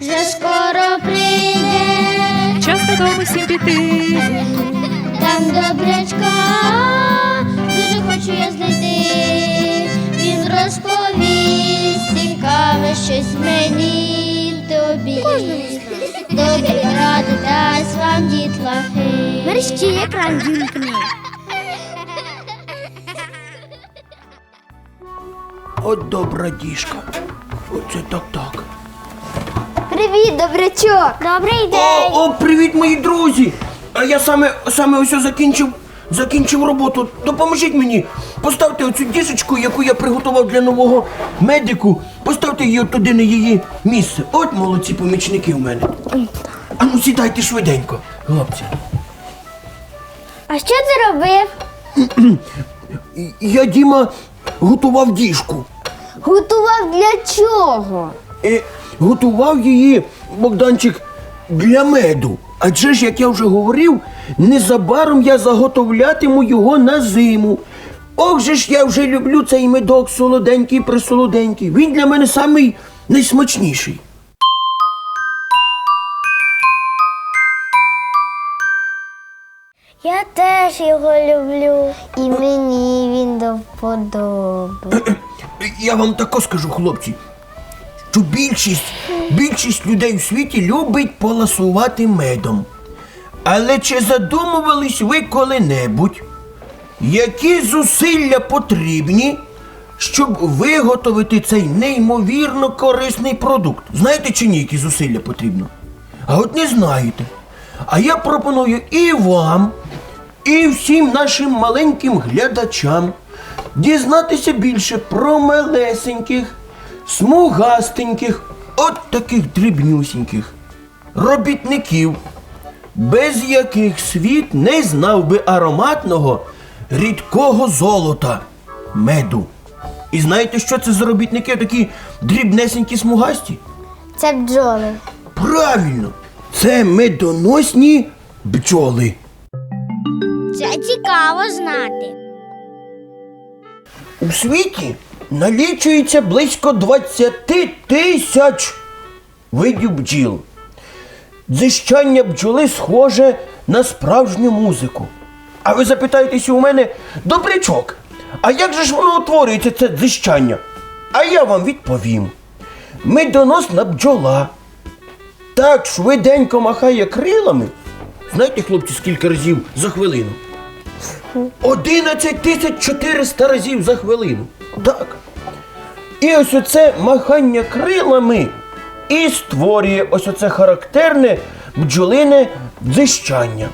вже скоро прийде, Час додому всім піти. там добрячка, дуже хочу я знайти. Він розповість цікаве щось мені тобі. Добрі ради дасть вам дітлахи. Мерщі екран вімкни. От добра діжка. Оце так так. Привіт, добрячок! Добрий О, о, привіт, мої друзі! А я саме саме ось закінчив, закінчив роботу. Допоможіть мені. Поставте оцю діжечку, яку я приготував для нового медику. Поставте її туди на її місце. От молодці помічники у мене. А ну сідайте швиденько, хлопці. А що ти робив? Я, Діма, готував діжку. Готував для чого? Е, готував її Богданчик для меду. Адже ж, як я вже говорив, незабаром я заготовлятиму його на зиму. Ох же ж я вже люблю цей медок солоденький, присолоденький. Він для мене самий найсмачніший. Я теж його люблю. І мені він до вподоби. Я вам тако скажу, хлопці, що більшість, більшість людей в світі любить поласувати медом. Але чи задумувались ви коли-небудь, які зусилля потрібні, щоб виготовити цей неймовірно корисний продукт? Знаєте чи ні, які зусилля потрібно? А от не знаєте. А я пропоную і вам, і всім нашим маленьким глядачам дізнатися більше про малесеньких, смугастеньких, от таких дрібнюсіньких робітників, без яких світ не знав би ароматного рідкого золота меду. І знаєте, що це за робітники такі дрібнесенькі смугасті? Це бджоли. Правильно, це медоносні бджоли. Це цікаво знати. У світі налічується близько 20 тисяч видів бджіл. Дзищання бджоли схоже на справжню музику. А ви запитаєтеся у мене, добрячок, а як же ж воно утворюється, це дзищання? А я вам відповім. Медоносна бджола так швиденько махає крилами. Знаєте, хлопці, скільки разів за хвилину? 11 тисяч 400 разів за хвилину. Так. І ось оце махання крилами і створює ось оце характерне бджолине дзищання.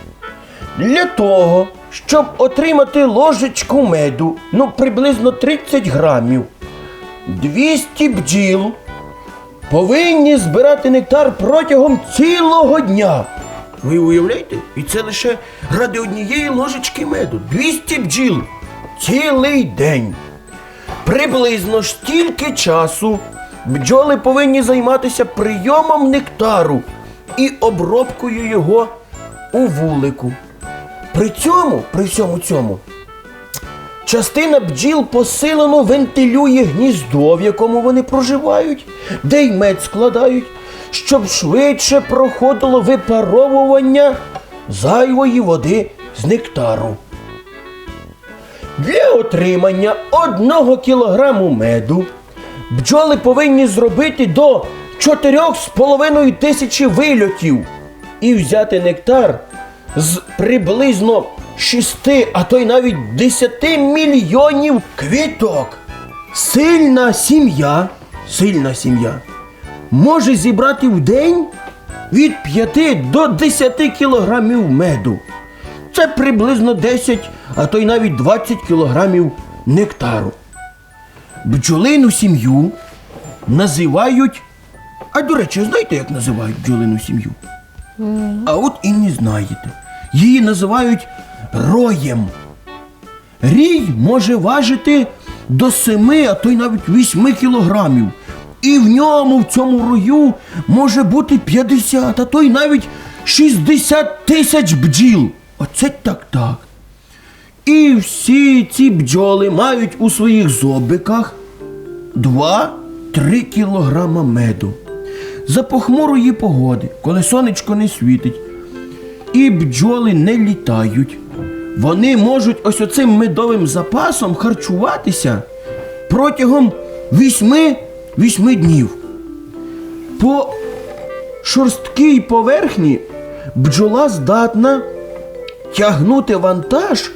Для того, щоб отримати ложечку меду, ну приблизно 30 грамів, 200 бджіл повинні збирати нектар протягом цілого дня. Ви уявляєте? І це лише ради однієї ложечки меду. 200 бджіл. Цілий день. Приблизно стільки часу бджоли повинні займатися прийомом нектару і обробкою його у вулику. При цьому, при всьому цьому, Частина бджіл посилено вентилює гніздо, в якому вони проживають, де й мед складають, щоб швидше проходило випаровування зайвої води з нектару. Для отримання одного кілограму меду бджоли повинні зробити до 4,5 тисячі вильотів і взяти нектар з приблизно 6, а то й навіть 10 мільйонів квіток. Сильна сім'я, сильна сім'я може зібрати в день від 5 до 10 кілограмів меду. Це приблизно 10, а то й навіть 20 кілограмів нектару. Бджолину сім'ю називають. А до речі, знаєте, як називають бджолину сім'ю? А от і не знаєте. Її називають роєм. Рій може важити до 7, а то й навіть 8 кілограмів. І в ньому, в цьому рою, може бути 50, а то й навіть 60 тисяч бджіл. Оце так так. І всі ці бджоли мають у своїх зобиках 2-3 кілограма меду. за похмурої погоди, коли сонечко не світить, і бджоли не літають. Вони можуть ось оцим медовим запасом харчуватися протягом вісьми, вісьми днів. По шорсткій поверхні бджола здатна тягнути вантаж,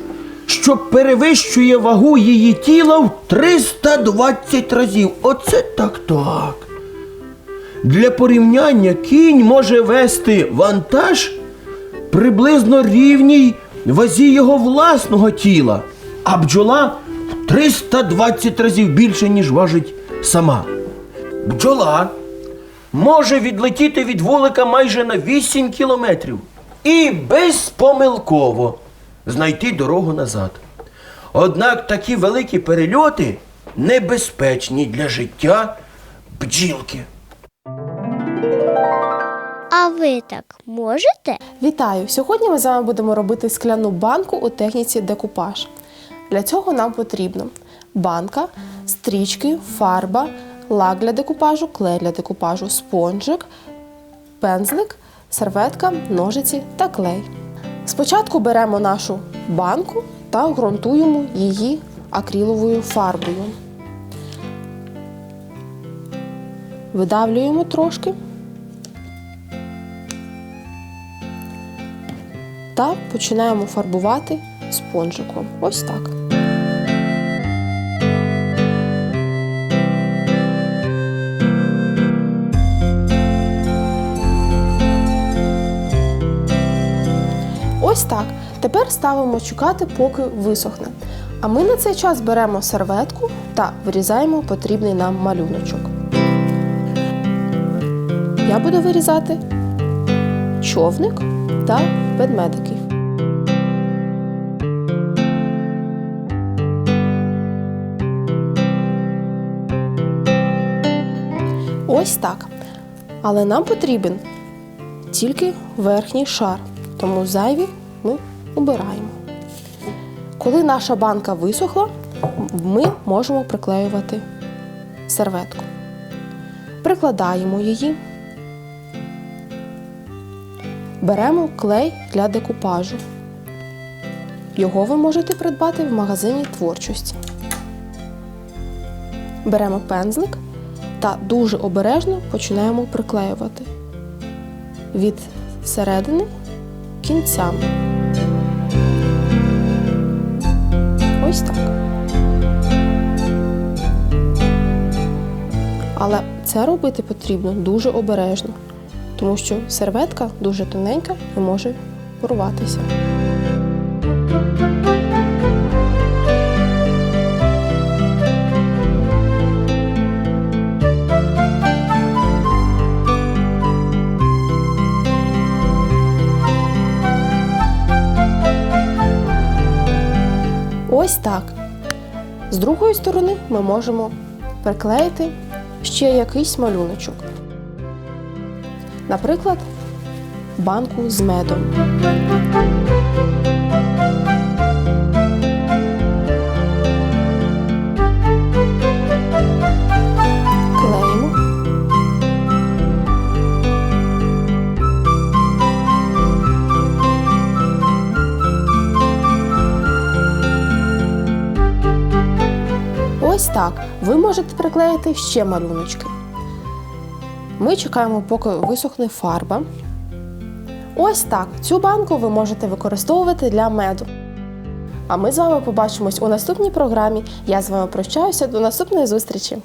що перевищує вагу її тіла в 320 разів. Оце так так. Для порівняння кінь може вести вантаж приблизно рівній вазі його власного тіла, а бджола в 320 разів більше, ніж важить сама. Бджола може відлетіти від вулика майже на 8 кілометрів і безпомилково знайти дорогу назад. Однак такі великі перельоти небезпечні для життя бджілки. А ви так можете? Вітаю! Сьогодні ми з вами будемо робити скляну банку у техніці декупаж. Для цього нам потрібно банка, стрічки, фарба, лак для декупажу, клей для декупажу, спонжик, пензлик, серветка, ножиці та клей. Спочатку беремо нашу банку та ґрунтуємо її акриловою фарбою. Видавлюємо трошки. та починаємо фарбувати спонжиком. Ось так. Ось так. Тепер ставимо чекати, поки висохне. А ми на цей час беремо серветку та вирізаємо потрібний нам малюночок. Я буду вирізати човник та ведмедиків. Ось так. Але нам потрібен тільки верхній шар, тому зайві ми убираємо. Коли наша банка висохла, ми можемо приклеювати серветку. Прикладаємо її. Беремо клей для декупажу. Його ви можете придбати в магазині творчості. Беремо пензлик та дуже обережно починаємо приклеювати від середини кінцями. Ось так. Але це робити потрібно дуже обережно тому що серветка дуже тоненька і може порватися. Ось так. З другої сторони ми можемо приклеїти ще якийсь малюночок. Наприклад, банку з медом. Ось так. Ви можете приклеїти ще малюночки. Ми чекаємо, поки висохне фарба. Ось так. Цю банку ви можете використовувати для меду. А ми з вами побачимось у наступній програмі. Я з вами прощаюся до наступної зустрічі.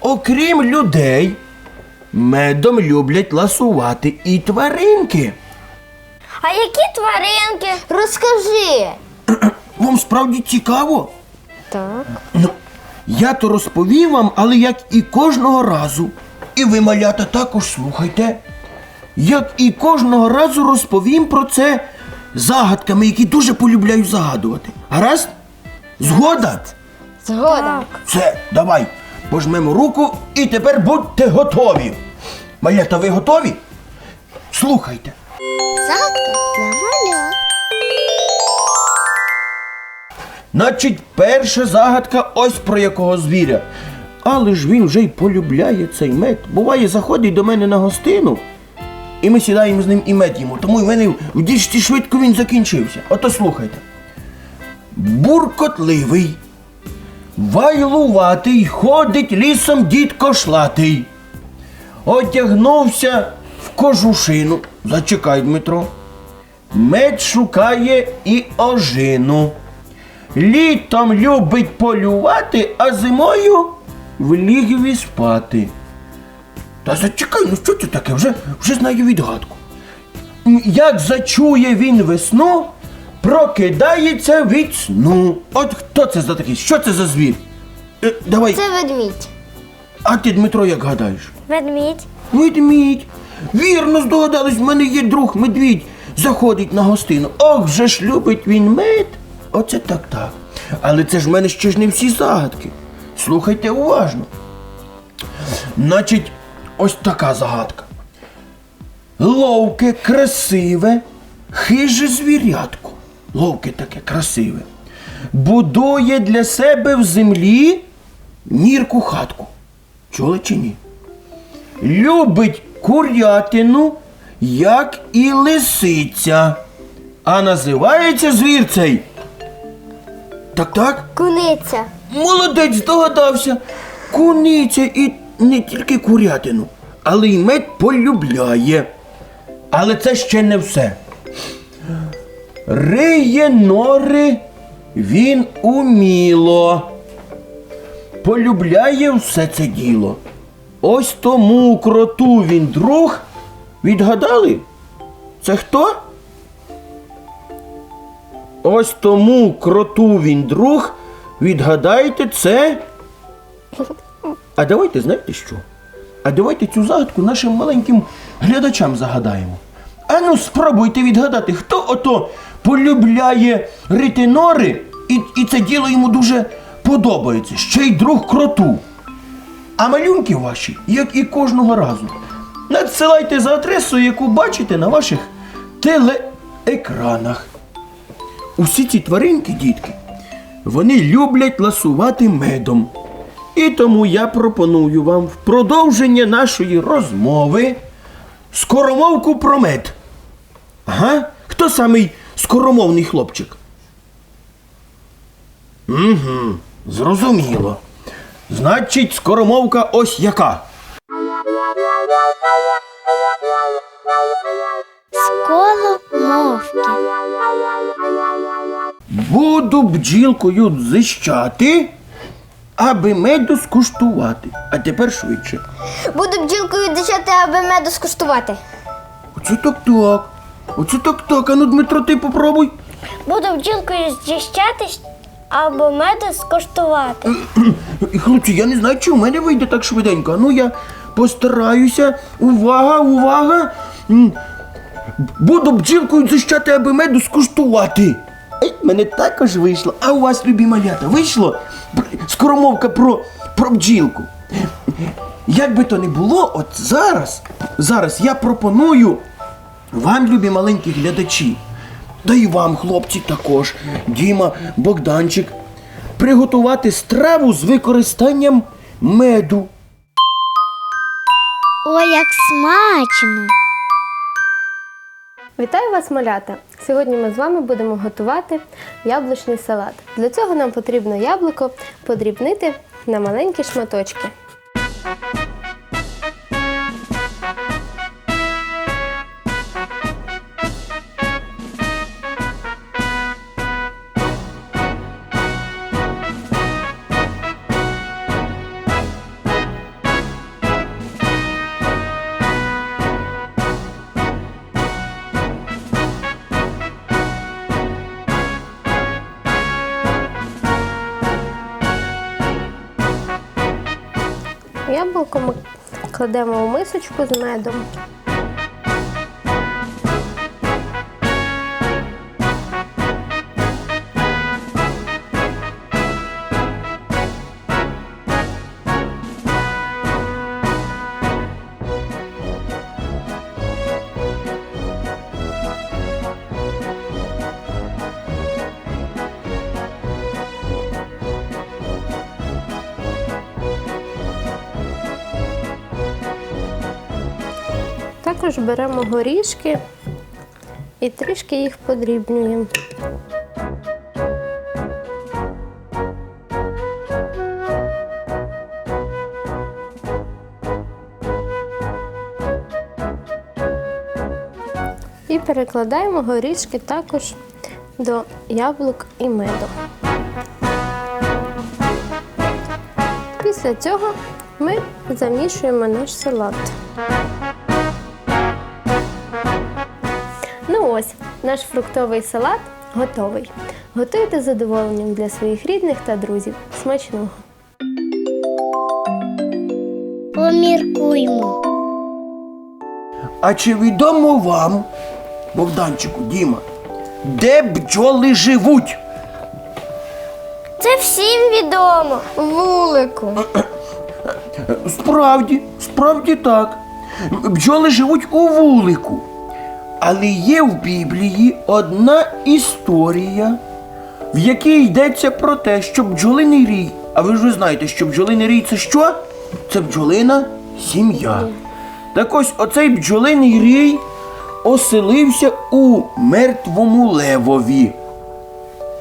Окрім людей, медом люблять ласувати і тваринки. А які тваринки? Розкажи. Вам справді цікаво? Так. Ну, я то розповім вам, але як і кожного разу. І ви, малята, також слухайте. Як і кожного разу розповім про це загадками, які дуже полюбляю загадувати. Гаразд? Згода? Згода. Все, давай, пожмемо руку і тепер будьте готові. Малята, ви готові? Слухайте. Загадка для малят. Значить, перша загадка ось про якого звіря. Але ж він вже й полюбляє цей мед. Буває, заходить до мене на гостину, і ми сідаємо з ним і мед їмо. Тому в мене в дічці швидко він закінчився. Ото слухайте. Буркотливий, вайлуватий, ходить лісом дід кошлатий. Одягнувся в кожушину. Зачекай, Дмитро. Мед шукає і ожину. Літом любить полювати, а зимою в лігві спати. Та зачекай, ну що це таке? Вже, вже знаю відгадку. Як зачує він весну, прокидається від сну. От хто це за такий? Що це за звір? Е, давай, Це ведмідь. а ти, Дмитро, як гадаєш? Ведмідь. Ведмідь. Вірно здогадались, в мене є друг медвідь. Заходить на гостину. Ох, вже ж любить він мед. Оце так так. Але це ж в мене ще ж не всі загадки. Слухайте уважно. Значить, ось така загадка. Ловке, красиве, хиже звірятко. Ловке таке красиве. Будує для себе в землі нірку хатку. Чули чи ні? любить курятину, як і лисиця. А називається звір цей. Так, так? Куниця. Молодець здогадався. Куниця і не тільки курятину, але й мед полюбляє. Але це ще не все. Риє нори він уміло. Полюбляє все це діло. Ось тому кроту він друг. Відгадали? Це хто? Ось тому кроту він друг. Відгадайте це. А давайте знаєте що? А давайте цю загадку нашим маленьким глядачам загадаємо. Ану, спробуйте відгадати, хто ото полюбляє рити нори, і, і це діло йому дуже подобається. Ще й друг кроту. А малюнки ваші, як і кожного разу, надсилайте за адресою, яку бачите на ваших телеекранах. Усі ці тваринки, дітки, вони люблять ласувати медом. І тому я пропоную вам в продовження нашої розмови скоромовку про мед. Ага, хто самий скоромовний хлопчик? Угу, зрозуміло. Значить, скоромовка ось яка. Сколо мовки. Буду бджілкою дзищати, аби меду скуштувати. А тепер швидше. Буду бджілкою дичати, аби меду скуштувати. Оце так так. Оце так так. Ану, Дмитро, ти попробуй. Буду бджілкою зчищати, або меду скуштувати. І, Хлопці, я не знаю, чи в мене вийде так швиденько. Ну, я постараюся. Увага, увага. Буду бджілкою дзищати, аби меду скуштувати. Ей, мене також вийшло. А у вас, любі малята, вийшло Бр- скоромовка про, про бджілку. Як би то не було, от зараз, зараз я пропоную вам, любі маленькі глядачі, та й вам, хлопці, також, Діма, Богданчик, приготувати страву з використанням меду. Ой, як смачно! Вітаю вас, малята! Сьогодні ми з вами будемо готувати яблучний салат. Для цього нам потрібно яблуко подрібнити на маленькі шматочки. Ми кладемо у мисочку з медом. Також беремо горішки і трішки їх подрібнюємо. І перекладаємо горішки також до яблук і меду. Після цього ми замішуємо наш салат. Наш фруктовий салат готовий. Готуйте з задоволенням для своїх рідних та друзів. Смачного! Поміркуймо. А чи відомо вам, Богданчику, Діма, де бджоли живуть? Це всім відомо. Вулику. Справді, справді так. Бджоли живуть у вулику. Але є в Біблії одна історія, в якій йдеться про те, що бджолиний рій. А ви ж ви знаєте, що бджолиний рій це що? Це бджолина сім'я. Так ось оцей бджолиний рій оселився у мертвому левові.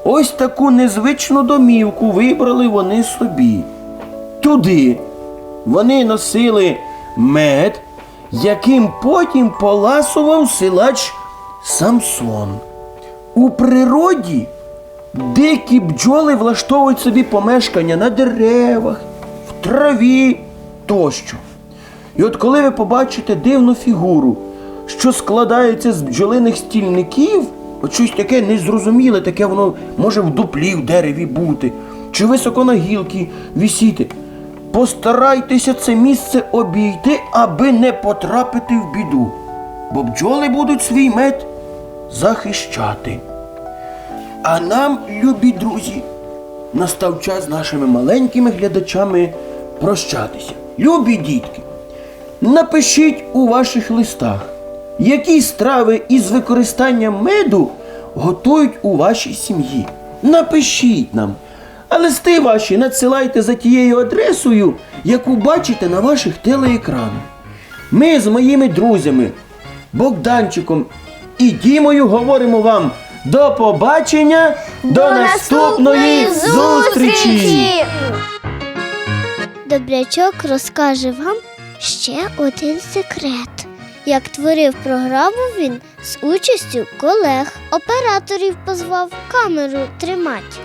Ось таку незвичну домівку вибрали вони собі. Туди вони носили мед, яким потім поласував силач Самсон. У природі дикі бджоли влаштовують собі помешкання на деревах, в траві тощо. І от коли ви побачите дивну фігуру, що складається з бджолиних стільників, от щось таке незрозуміле, таке воно може в дуплі, в дереві бути, чи високо на гілки висіти. Постарайтеся це місце обійти, аби не потрапити в біду, бо бджоли будуть свій мед захищати. А нам, любі друзі, настав час нашими маленькими глядачами прощатися. Любі дітки, напишіть у ваших листах, які страви із використанням меду готують у вашій сім'ї. Напишіть нам. А листи ваші надсилайте за тією адресою, яку бачите на ваших телеекранах. Ми з моїми друзями Богданчиком і Дімою говоримо вам до побачення, до, наступної зустрічі! Добрячок розкаже вам ще один секрет. Як творив програму він з участю колег, операторів позвав камеру тримати